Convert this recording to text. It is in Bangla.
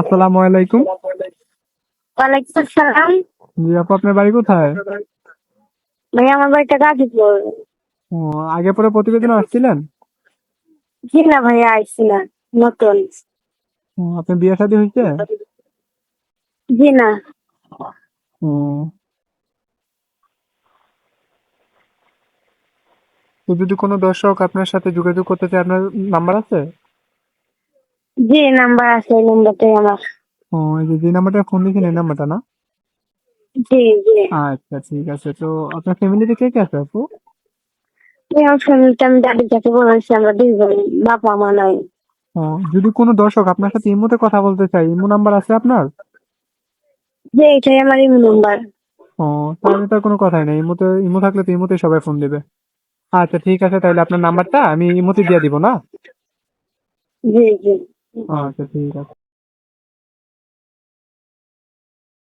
আসসালামু আলাইকুম। ওয়ালাইকুম আসসালাম। জি আপু আপনার বাড়ি কোথায়? ভাই আমার বাড়িটা গাজীপুর। ও আগে পরে প্রতিবেদন আসছিলেন? জি না নতুন। আপনার বিয়ে শাদী হয়েছে? জি না। যদি কোনো দর্শক আপনার সাথে যোগাযোগ করতে চায় আপনার নাম্বার আছে? জি নাম্বার আছে নাম্বারটাই আমার। ও এই যে যে নাম্বারটা ফোন এই নাম্বারটা না? জি জি। আচ্ছা ঠিক আছে। তো আপনার ফ্যামিলিতে কে কে আছে আপু? আমার ফ্যামিলিটা আমি দাদির কাছে বলেছি আমরা দুইজন বাবা মা নাই। ও যদি কোনো দর্শক আপনার সাথে ইমোতে কথা বলতে চায় ইমো নাম্বার আছে আপনার? যে এটাই আমার ইমো নাম্বার। ও তাহলে তো কোনো কথাই নেই। ইমোতে ইমো থাকলে তো ইমোতে সবাই ফোন দেবে। আচ্ছা ঠিক আছে তাহলে আপনার নাম্বারটা আমি ইমোতে দিয়ে দিব না? জি জি। আচ্ছা ঠিক আছে।